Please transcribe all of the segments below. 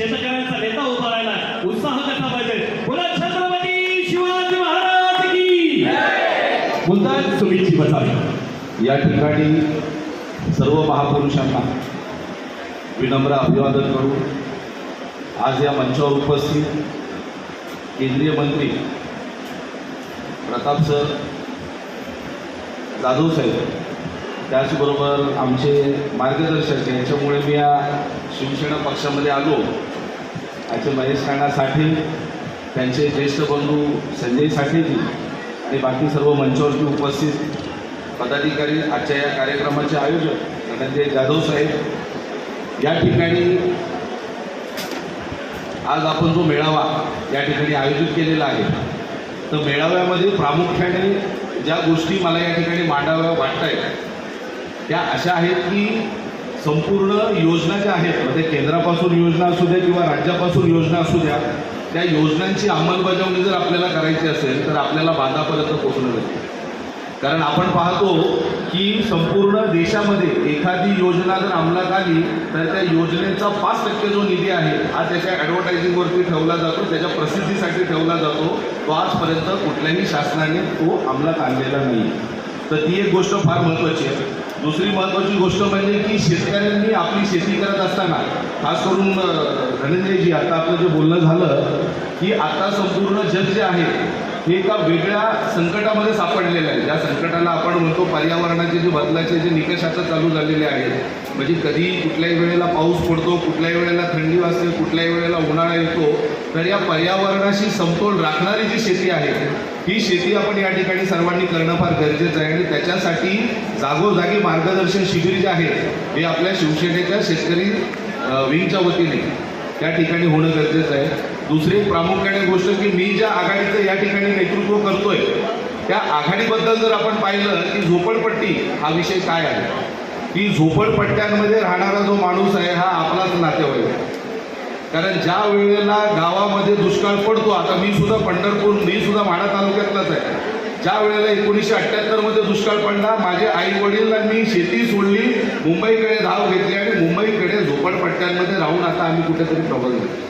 शेतकऱ्यांचा नेता उभा राहिला. उत्साह कसा पाहिजे? बोला छत्रपती शिवाजी महाराज की बोलतात सुमितची बसावी. या ठिकाणी सर्व महापुरुषांना विनम्र अभिवादन करू आज या मंचावर उपस्थित केंद्रीय मंत्री प्रताप सर जाधव साहेब त्याचबरोबर आमचे मार्गदर्शक यांच्यामुळे मी या शिवसेना पक्षामध्ये आलो. याचे महेश राणा साठे त्यांचे ज्येष्ठ बंधू संजय साठेजी आणि बाकी सर्व मंचावरती उपस्थित पदाधिकारी आजच्या या कार्यक्रमाचे आयोजक धनंजय जाधव साहेब. या ठिकाणी आज आपण जो मेळावा या ठिकाणी आयोजित केलेला आहे तर मेळाव्यामध्ये प्रामुख्याने ज्या गोष्टी मला या ठिकाणी मांडाव्या वाटत आहेत त्या अशा आहेत की संपूर्ण योजना ज्या आहेत म्हणजे केंद्रापासून योजना असू द्या किंवा राज्यापासून योजना असू द्या त्या योजनांची अंमलबजावणी जर आपल्याला करायची असेल तर आपल्याला बांधापर्यंत पोचणं लागते कारण आपण पाहतो की संपूर्ण देशामध्ये एखादी योजना जर अंमलात आली तर त्या योजनेचा पाच टक्के जो निधी आहे हा त्याच्या ॲडव्हर्टायझिंगवरती ठेवला जातो त्याच्या प्रसिद्धीसाठी ठेवला जातो. तो आजपर्यंत कुठल्याही शासनाने तो अंमलात आणलेला नाही तर ती एक गोष्ट फार महत्त्वाची आहे. दुसरी महत्त्वाची गोष्ट म्हणजे की शेतकऱ्यांनी आपली शेती करत असताना खास करून धनंजयजी आता आपलं जे बोलणं झालं की आता संपूर्ण जग जे आहे हे एका वेगळ्या संकटामध्ये सापडलेलं आहे. ज्या संकटाला आपण म्हणतो पर्यावरणाचे जे बदलाचे जे निकष आता चालू झालेले आहेत म्हणजे कधी कुठल्याही वेळेला पाऊस पडतो कुठल्याही वेळेला थंडी वाजते कुठल्याही वेळेला उन्हाळा येतो तर या पर्यावरणाशी समतोल राखणारी जी शेती आहे ही शेती आपण या ठिकाणी सर्वांनी करणं फार गरजेचं आहे. आणि त्याच्यासाठी जागोजागी मार्गदर्शन शिबिर जे आहे हे आपल्या शिवसेनेच्या शेतकरी विंगच्या वतीने त्या ठिकाणी होणं गरजेचं आहे. दुसरी प्रामुख्याने गोष्ट की मी ज्या आघाडीचं या ठिकाणी नेतृत्व करतोय त्या आघाडीबद्दल जर आपण पाहिलं की झोपडपट्टी हा विषय काय आहे? की झोपडपट्ट्यांमध्ये राहणारा जो माणूस आहे हा आपलाच नातेवाईक आहे. कारण ज्या वेळेला गावामध्ये दुष्काळ पडतो आता मी सुद्धा पंढरपूर मी सुद्धा माढा तालुक्यातलाच आहे. ज्या वेळेला एकोणीसशे अठ्ठ्याहत्तरमध्ये दुष्काळ पडला माझे आई वडिलांनी शेती सोडली मुंबईकडे धाव घेतली आणि मुंबईकडे झोपडपट्ट्यांमध्ये राहून आता आम्ही कुठेतरी प्रबल झालो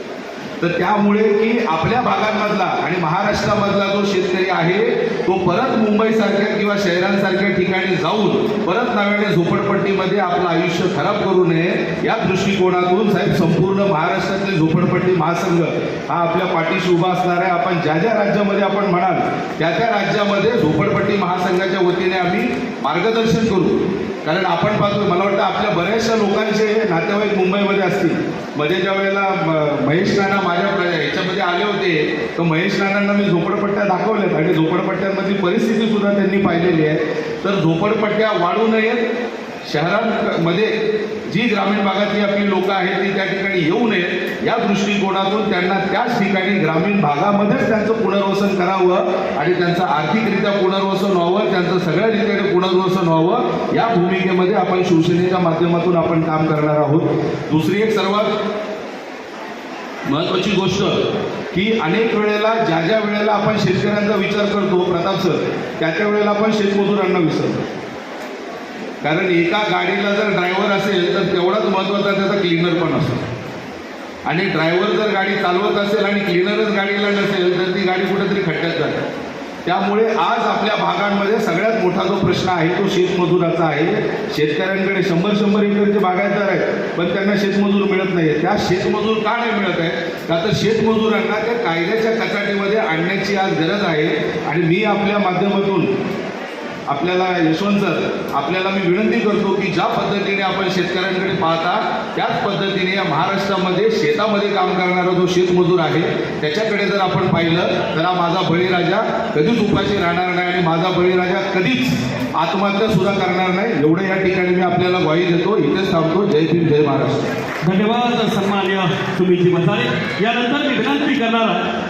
तर त्यामुळे की आपल्या भागांमधला आणि महाराष्ट्रामधला जो शेतकरी आहे तो परत मुंबईसारख्या किंवा शहरांसारख्या ठिकाणी जाऊन परत नव्याने झोपडपट्टीमध्ये आपलं आयुष्य खराब करू नये या दृष्टिकोनातून साहेब संपूर्ण महाराष्ट्रातले झोपडपट्टी महासंघ हा आपल्या पाठीशी उभा असणार आहे. आपण ज्या ज्या राज्यामध्ये आपण म्हणाल त्या त्या राज्यामध्ये झोपडपट्टी महासंघाच्या वतीने आम्ही मार्गदर्शन करू. कारण आपण पाहतो मला वाटतं आपल्या बऱ्याचशा लोकांचे नातेवाईक मुंबईमध्ये असतील मध्ये ज्या वेळेला म- महेश नाना माझ्या प्र- ह्याच्यामध्ये आले होते तर महेश नानांना मी झोपडपट्ट्या दाखवल्यात. आणि झोपडपट्ट्यांमधली परिस्थिती सुद्धा त्यांनी पाहिलेली आहे. तर झोपडपट्ट्या वाढू नयेत. शहरांमध्ये जी ग्रामीण भागातली आपली लोक आहेत ती त्या ठिकाणी येऊ नयेत या दृष्टिकोनातून त्यांना त्याच ठिकाणी ग्रामीण भागामध्येच त्यांचं पुनर्वसन करावं आणि त्यांचं आर्थिकरित्या पुनर्वसन व्हावं त्यांचं सगळ्या रीतीने पुनर्वसन व्हावं या भूमिकेमध्ये आपण शिवसेनेच्या माध्यमातून आपण काम करणार आहोत. दुसरी एक सर्वात महत्वाची गोष्ट की अनेक वेळेला ज्या ज्या वेळेला आपण शेतकऱ्यांचा विचार करतो प्रताप सर त्या त्या वेळेला आपण शेतमजुरांना विसरतो. कारण एका गाडीला जर ड्रायव्हर असेल तर तेवढाच महत्त्वाचा त्याचा क्लिनर पण असतो आणि ड्रायव्हर जर गाडी चालवत असेल आणि क्लिनरच गाडीला नसेल तर ती गाडी कुठेतरी खड्ड्यात जाते. त्यामुळे आज आपल्या भागांमध्ये सगळ्यात मोठा जो प्रश्न आहे तो शेतमजुराचा आहे. शेतकऱ्यांकडे शंभर शंभर एकरचे बागायतदार आहेत पण त्यांना शेतमजूर मिळत नाही त्या शेतमजूर का नाही मिळत आहे का तर शेतमजुरांना त्या कायद्याच्या कचाटीमध्ये आणण्याची आज गरज आहे. आणि मी आपल्या माध्यमातून आपल्याला यशवंत सर आपल्याला मी विनंती करतो की ज्या पद्धतीने आपण शेतकऱ्यांकडे पाहता त्याच पद्धतीने या महाराष्ट्रामध्ये शेतामध्ये काम करणारा जो शेतमजूर आहे त्याच्याकडे जर आपण पाहिलं तर हा माझा बळीराजा कधीच उपाशी राहणार नाही आणि माझा बळीराजा कधीच आत्महत्या सुद्धा करणार नाही. एवढं या ठिकाणी मी आपल्याला ग्वाही देतो. इथेच थांबतो. जय भीम जय महाराष्ट्र. धन्यवाद सन्मान्य सुमितजी बसारे यानंतर मी विनंती करणार आहे